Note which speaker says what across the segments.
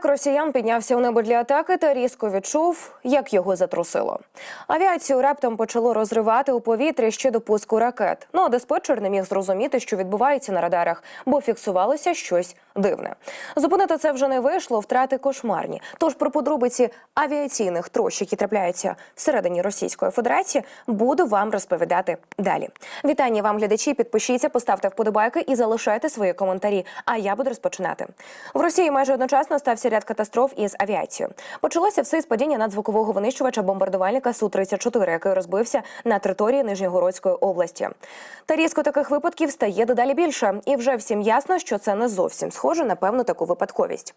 Speaker 1: Літак росіян піднявся у небо для атаки та різко відчув, як його затрусило. Авіацію раптом почало розривати у повітрі ще до пуску ракет. Ну а диспетчер не міг зрозуміти, що відбувається на радарах, бо фіксувалося щось дивне. Зупинити це вже не вийшло, втрати кошмарні. Тож про подробиці авіаційних трощ, які трапляються всередині Російської Федерації, буду вам розповідати далі. Вітання вам, глядачі. Підпишіться, поставте вподобайки і залишайте свої коментарі. А я буду розпочинати. В Росії майже одночасно стався ряд катастроф із авіацією. Почалося все з падіння надзвукового винищувача бомбардувальника су 34 який розбився на території Нижньогородської області. Та різко таких випадків стає дедалі більше, і вже всім ясно, що це не зовсім схоже на певну таку випадковість.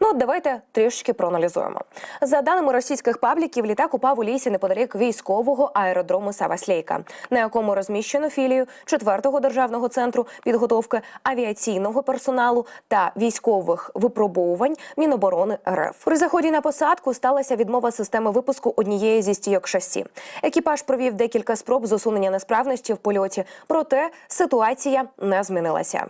Speaker 1: Ну от давайте трішки проаналізуємо. За даними російських пабліків, літак упав у лісі неподалік військового аеродрому Саваслейка, на якому розміщено філію 4-го державного центру підготовки авіаційного персоналу та військових випробовувань Міноборони РФ. При заході на посадку сталася відмова системи випуску однієї зі стійок шасі. Екіпаж провів декілька спроб з несправності в польоті, проте ситуація не змінилася.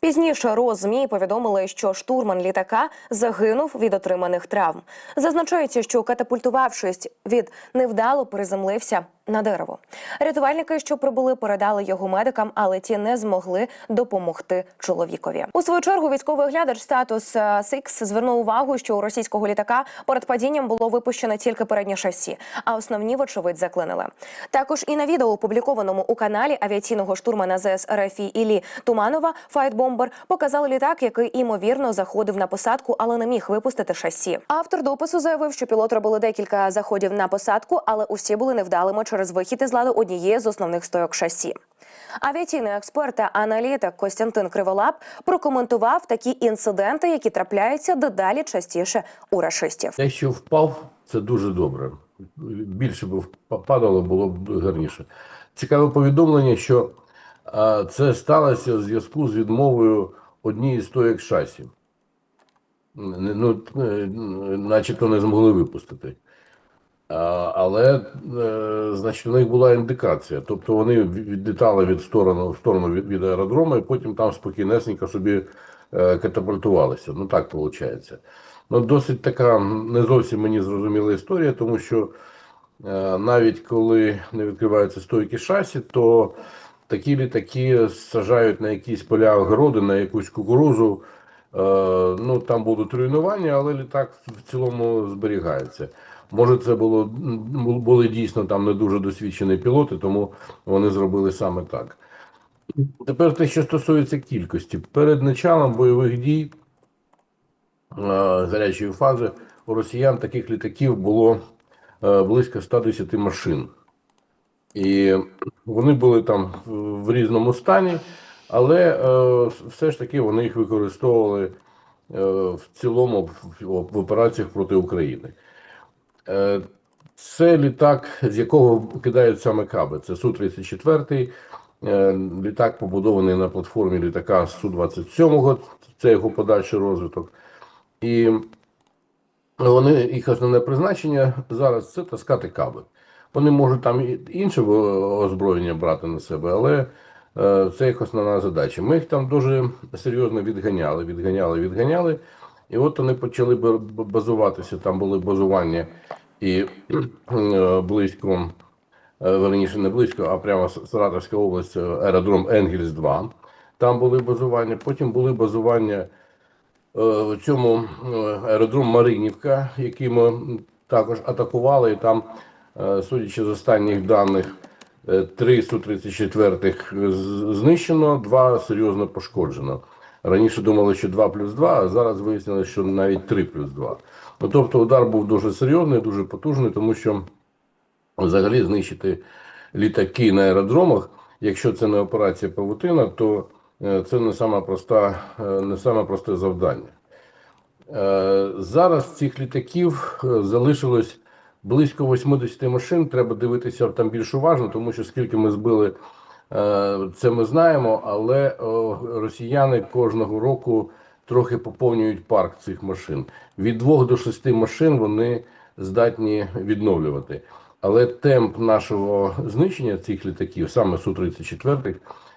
Speaker 1: Пізніше РОЗМІ повідомили, що штурман літака загинув від отриманих травм. Зазначається, що катапультувавшись від невдало приземлився на дерево. Рятувальники, що прибули, передали його медикам, але ті не змогли допомогти чоловікові. У свою чергу військовий глядач статус е, Сикс звернув увагу, що у російського літака перед падінням було випущено тільки переднє шасі, а основні, вочевидь, заклинили. Також і на відео, опублікованому у каналі авіаційного штурмана ЗС РФІ Іллі Туманова Файтбомбер показали літак, який імовірно заходив на посадку, але не міг випустити шасі. Автор допису заявив, що пілот робили декілька заходів на посадку, але усі були невдалими через вихід із ладу однієї з основних стойок шасі. Авіаційний експерт та аналітик Костянтин Криволап прокоментував такі інциденти, які трапляються дедалі частіше у рашистів.
Speaker 2: Що впав, це дуже добре. Більше б падало, було б гарніше. Цікаве повідомлення, що це сталося в зв'язку з відмовою однієї з стоїк шасі. Ну, е, начебто не змогли випустити. Але, е, значить, у них була індикація. Тобто вони відлітали від сторону, в сторону від, від аеродрому, і потім там спокійнесенько собі е, катапультувалися. Ну так виходить. Ну, досить така не зовсім мені зрозуміла історія, тому що е, навіть коли не відкриваються стойки шасі, то такі літаки сажають на якісь поля огороди, на якусь кукурузу. Ну там будуть руйнування, але літак в цілому зберігається. Може, це було були дійсно там не дуже досвідчені пілоти, тому вони зробили саме так. Тепер те, що стосується кількості, перед началом бойових дій е, гарячої фази у росіян таких літаків було е, близько 110 машин. І вони були там в- різному стані, але е, все ж таки вони їх використовували в цілому в операціях проти України. Е, Це літак, з якого кидають саме каби. Це Су-34. Е, Літак побудований на платформі літака Су-27, це його подальший розвиток. І вони, їх основне призначення зараз це таскати каби. Вони можуть там інше озброєння брати на себе, але е, це їх основна задача. Ми їх там дуже серйозно відганяли, відганяли, відганяли. І от вони почали базуватися. Там були базування і е, близько, е, верніше не близько, а прямо Саратовська область, е, аеродром Енгельс 2. Там були базування. Потім були базування в цьому аеродром Маринівка, який ми також атакували. І там, судячи з останніх даних, е, три Су-34 знищено, два серйозно пошкоджено. Раніше думали, що 2 плюс 2, а зараз вияснилось, що навіть 3 плюс 2. Ну, тобто удар був дуже серйозний, дуже потужний, тому що взагалі знищити літаки на аеродромах, якщо це не операція Павутина, то е, це не саме проста, е, не саме просте завдання. Е, Зараз цих літаків залишилось близько 80 машин. Треба дивитися там більш уважно, тому що скільки ми збили, це ми знаємо, але росіяни кожного року трохи поповнюють парк цих машин. Від 2 до 6 машин вони здатні відновлювати. Але темп нашого знищення цих літаків, саме Су-34,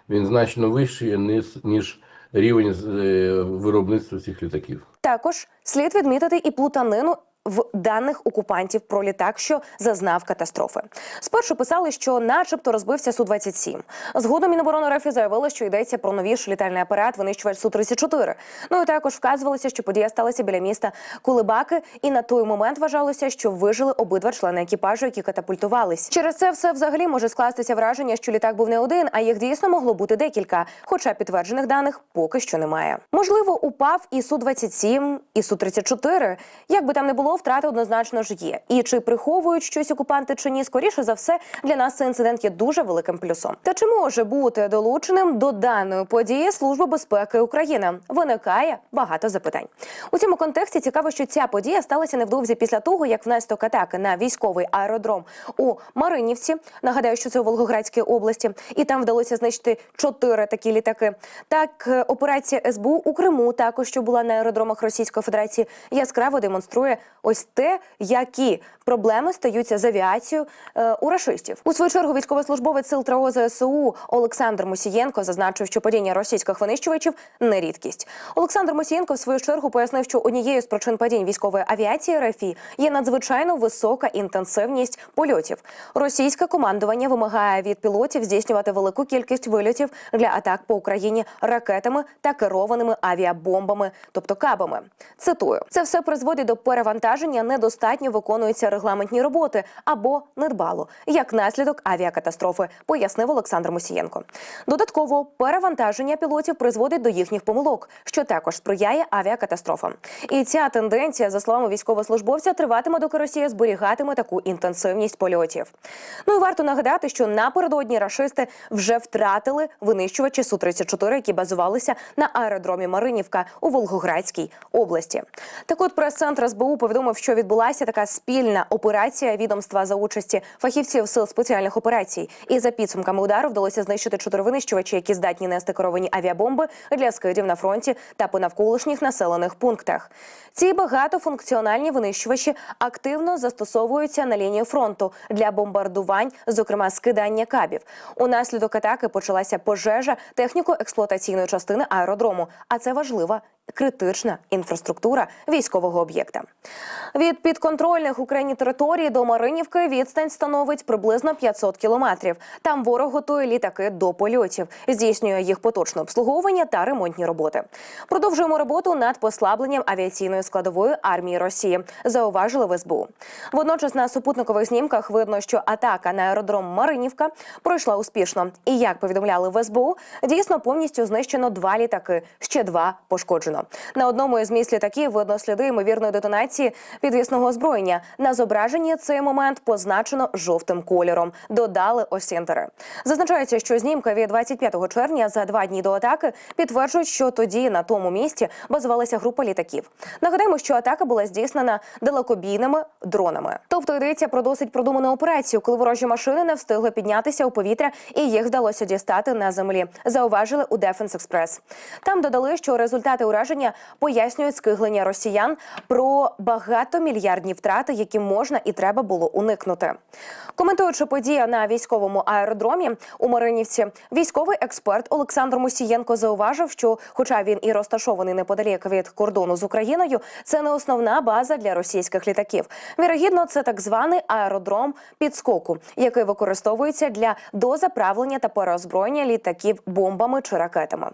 Speaker 2: він значно вищий, ніж, ніж рівень е, виробництва цих літаків.
Speaker 1: Також слід відмітити і плутанину. В даних окупантів про літак, що зазнав катастрофи, спершу писали, що, начебто, розбився су 27 Згодом Міноборони РФ заявили, що йдеться про новіший літальний апарат, винищувач су 34 Ну і також вказувалося, що подія сталася біля міста Кулебаки, і на той момент вважалося, що вижили обидва члени екіпажу, які катапультувались. Через це все взагалі може скластися враження, що літак був не один, а їх дійсно могло бути декілька. Хоча підтверджених даних поки що немає. Можливо, упав і су 27 і су 34 Як би там не було, втрати однозначно ж є. І чи приховують щось окупанти чи ні, скоріше за все, для нас цей інцидент є дуже великим плюсом. Та чи може бути долученим до даної події Служба безпеки України? Виникає багато запитань. У цьому контексті цікаво, що ця подія сталася невдовзі після того, як внаслідок атаки на військовий аеродром у Маринівці. Нагадаю, що це у Волгоградській області, і там вдалося знищити чотири такі літаки. Так, операція СБУ у Криму, також що була на аеродромах Російської Федерації, яскраво демонструє ось те, які проблеми стаються з авіацією е, у рашистів. У свою чергу військовослужбовець сил ТРО ЗСУ Олександр Мусієнко зазначив, що падіння російських винищувачів не рідкість. Олександр Мусієнко в свою чергу пояснив, що однією з причин падінь військової авіації РФІ є надзвичайно висока інтенсивність польотів. Російське командування вимагає від пілотів здійснювати велику кількість вильотів для атак по Україні ракетами та керованими авіабомбами, тобто кабами. Цитую: це все призводить до перевантаження, недостатньо виконуються регламентні роботи або недбало, як наслідок авіакатастрофи, пояснив Олександр Мусієнко. Додатково перевантаження пілотів призводить до їхніх помилок, що також сприяє авіакатастрофам. І ця тенденція, за словами військовослужбовця, триватиме, доки Росія зберігатиме таку інтенсивність польотів. Ну і варто нагадати, що напередодні рашисти вже втратили винищувачі су 34 які базувалися на аеродромі Маринівка у Волгоградській області. Так от прес-центр СБУ повідомив, що відбулася така спільна операція відомства за участі фахівців сил спеціальних операцій. І за підсумками удару вдалося знищити чотири винищувачі, які здатні нести керовані авіабомби для скидів на фронті та по навколишніх населених пунктах. Ці багатофункціональні винищувачі активно застосовуються на лінії фронту для бомбардувань, зокрема скидання кабів. Унаслідок атаки почалася пожежа техніко-експлуатаційної частини аеродрому, а це важлива критична інфраструктура військового об'єкта. Від підконтрольних Україні територій до Маринівки відстань становить приблизно 500 кілометрів. Там ворог готує літаки до польотів, здійснює їх поточне обслуговування та ремонтні роботи. Продовжуємо роботу над послабленням авіаційної складової армії Росії. Зауважили в СБУ. Водночас на супутникових знімках видно, що атака на аеродром Маринівка пройшла успішно. І як повідомляли в СБУ, дійсно повністю знищено два літаки, ще два пошкоджено. На одному із місць літаків видно сліди ймовірної детонації підвісного озброєння. На зображенні цей момент позначено жовтим кольором. Додали осінтери. Зазначається, що знімки від 25 червня за два дні до атаки підтверджують, що тоді на тому місці базувалася група літаків. Нагадаємо, що атака була здійснена далекобійними дронами. Тобто йдеться про досить продуману операцію, коли ворожі машини не встигли піднятися у повітря, і їх вдалося дістати на землі. Зауважили у Defense Express. Там додали, що результати ураження пояснюють скиглення росіян про багатомільярдні втрати, які можна і треба було уникнути. Коментуючи подію на військовому аеродромі у Маринівці, військовий експерт Олександр Мусієнко зауважив, що, хоча він і розташований неподалік від кордону з Україною, це не основна база для російських літаків. Вірогідно, це так званий аеродром підскоку, який використовується для дозаправлення та переозброєння літаків бомбами чи ракетами.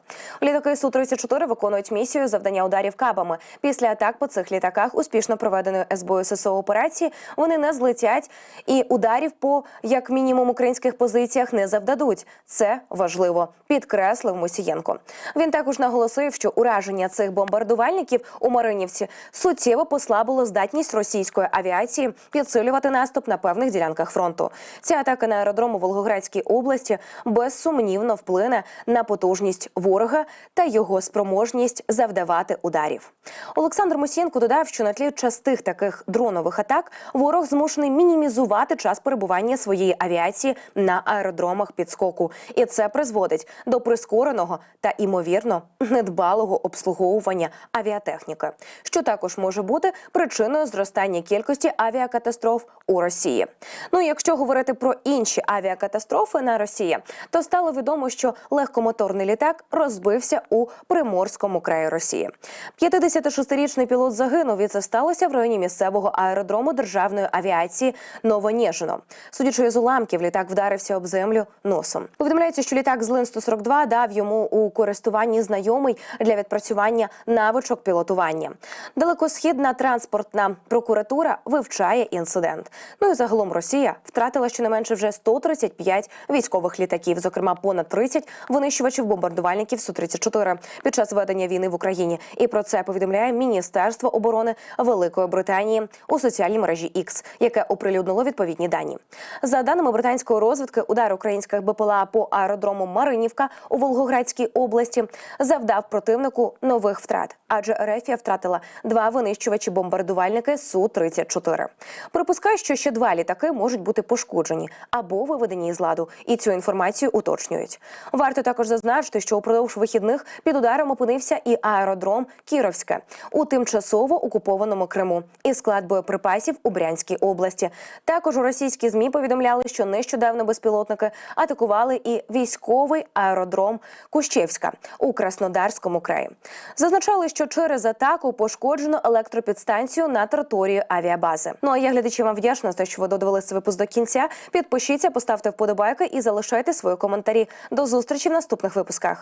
Speaker 1: Літаки су 34 виконують місію завдання ударів кабами. Після атак по цих літаках успішно проведеної СБУ ССО операції вони не злетять і ударів по як мінімум українських позиціях не завдадуть. Це важливо, підкреслив Мусієнко. Він також наголосив, що ураження цих бомбардувальників у Маринівці суттєво послабило здатність російської авіації підсилювати наступ на певних ділянках фронту. Ця атака на аеродром у Волгоградській області безсумнівно вплине на потужність ворога та його спроможність завдавати ударів. Олександр Мусієнко додав, що на тлі частих таких дронових атак ворог змушений мінімізувати час перебування своєї авіації на аеродромах підскоку, і це призводить до прискореного та імовірно недбалого обслуговування авіатехніки, що також може бути причиною зростання кількості авіакатастроф у Росії. Ну якщо говорити про інші авіакатастрофи на Росії, то стало відомо, що легкомоторний літак розбився у приморському краї Росії. Росії. 56-річний пілот загинув. І це сталося в районі місцевого аеродрому державної авіації Новоніжино. Судячи із уламків, літак вдарився об землю носом. Повідомляється, що літак з Лин 142 дав йому у користуванні знайомий для відпрацювання навичок пілотування. Далекосхідна транспортна прокуратура вивчає інцидент. Ну і загалом Росія втратила щонайменше вже 135 військових літаків, зокрема понад 30 винищувачів бомбардувальників су 34 під час ведення війни в Україні. І про це повідомляє Міністерство оборони Великої Британії у соціальній мережі X, яке оприлюднило відповідні дані. За даними британської розвідки, удар українських БПЛА по аеродрому Маринівка у Волгоградській області завдав противнику нових втрат, адже Ерефія втратила два винищувачі бомбардувальники су 34 Припускаю, що ще два літаки можуть бути пошкоджені або виведені із ладу, і цю інформацію уточнюють. Варто також зазначити, що упродовж вихідних під ударом опинився і аеродром Кіровське у тимчасово окупованому Криму і склад боєприпасів у Брянській області. Також у російські змі повідомляли, що нещодавно безпілотники атакували і військовий аеродром Кущевська у Краснодарському краї. Зазначали, що через атаку пошкоджено електропідстанцію на території авіабази. Ну а я глядачі вам вдячна за те, що ви додивилися цей випуск до кінця. Підпишіться, поставте вподобайки і залишайте свої коментарі. До зустрічі в наступних випусках.